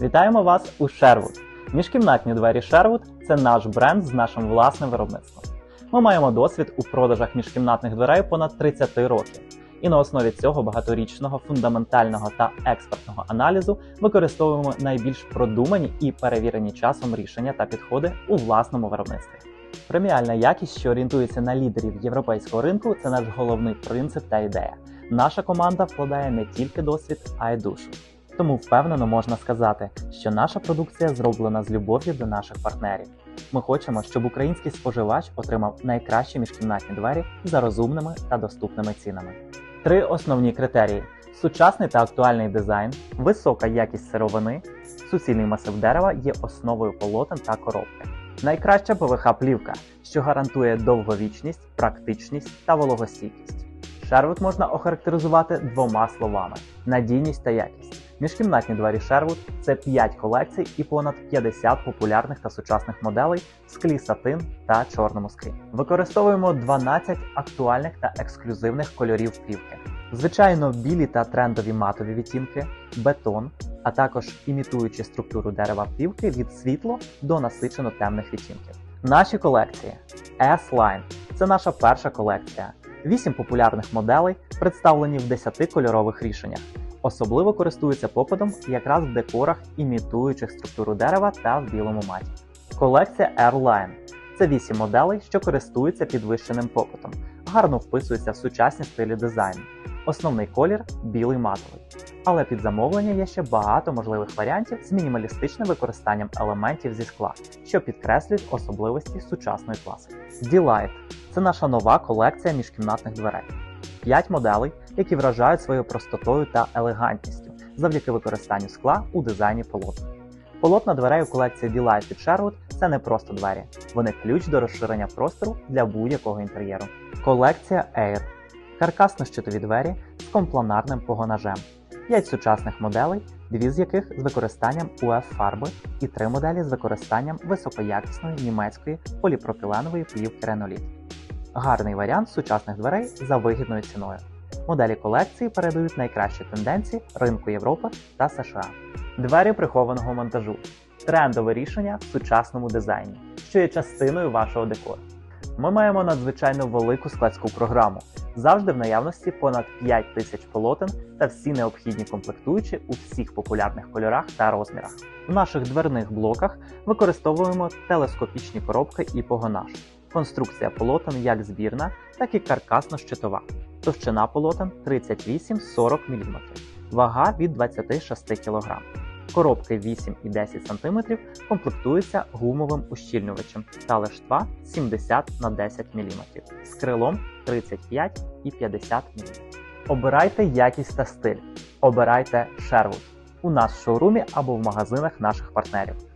Вітаємо вас у Sherwood. Міжкімнатні двері Sherwood – це наш бренд з нашим власним виробництвом. Ми маємо досвід у продажах міжкімнатних дверей понад 30 років. І на основі цього багаторічного фундаментального та експертного аналізу використовуємо найбільш продумані і перевірені часом рішення та підходи у власному виробництві. Преміальна якість, що орієнтується на лідерів європейського ринку, це наш головний принцип та ідея. Наша команда вкладає не тільки досвід, а й душу. Тому впевнено можна сказати, що наша продукція зроблена з любов'ю до наших партнерів. Ми хочемо, щоб український споживач отримав найкращі міжкімнатні двері за розумними та доступними цінами. Три основні критерії: сучасний та актуальний дизайн, висока якість сировини, суцільний масив дерева є основою полотен та коробки. Найкраща ПВХ плівка, що гарантує довговічність, практичність та вологостійкість. Sherwood можна охарактеризувати двома словами: надійність та якість. Міжкімнатні двері Sherwood – це 5 колекцій і понад 50 популярних та сучасних моделей в склі сатин та чорному склі. Використовуємо 12 актуальних та ексклюзивних кольорів плівки. Звичайно, білі та трендові матові відтінки, бетон, а також імітуючи структуру дерева плівки від світло до насичено темних відтінків. Наші колекції S-Line – це наша перша колекція. Вісім популярних моделей представлені в 10 кольорових рішеннях. Особливо користуються попитом якраз в декорах, імітуючих структуру дерева та в білому маті. Колекція Airline – це 8 моделей, що користуються підвищеним попитом, гарно вписуються в сучасні стилі дизайну. Основний колір білий матовий. Але під замовлення є ще багато можливих варіантів з мінімалістичним використанням елементів зі скла, що підкреслюють особливості сучасної класики. Delight – це наша нова колекція міжкімнатних дверей. 5 моделей, які вражають своєю простотою та елегантністю завдяки використанню скла у дизайні полотна. Полотна дверей у колекції Delight від Sherwood – це не просто двері, вони ключ до розширення простору для будь-якого інтер'єру. Колекція Air – каркасно-щитові двері з компланарним погонажем. 5 сучасних моделей, дві з яких з використанням УФ-фарби і три моделі з використанням високоякісної німецької поліпропіленової плівки Renolith. Гарний варіант сучасних дверей за вигідною ціною. Моделі колекції передають найкращі тенденції ринку Європи та США. Двері прихованого монтажу трендове рішення в сучасному дизайні, що є частиною вашого декору. Ми маємо надзвичайно велику складську програму, завжди в наявності понад 5 тисяч полотен та всі необхідні комплектуючі у всіх популярних кольорах та розмірах. В наших дверних блоках використовуємо телескопічні коробки і погонаж. Конструкція полотен як збірна, так і каркасно-щитова. Товщина полотен 38-40 мм, вага від 26 кг. Коробки 8 і 10 см комплектуються гумовим ущільнювачем та лиштва 70 на 10 мм з крилом 35 і 50 мм. Обирайте якість та стиль. Обирайте Sherwood у нас в шоурумі або в магазинах наших партнерів.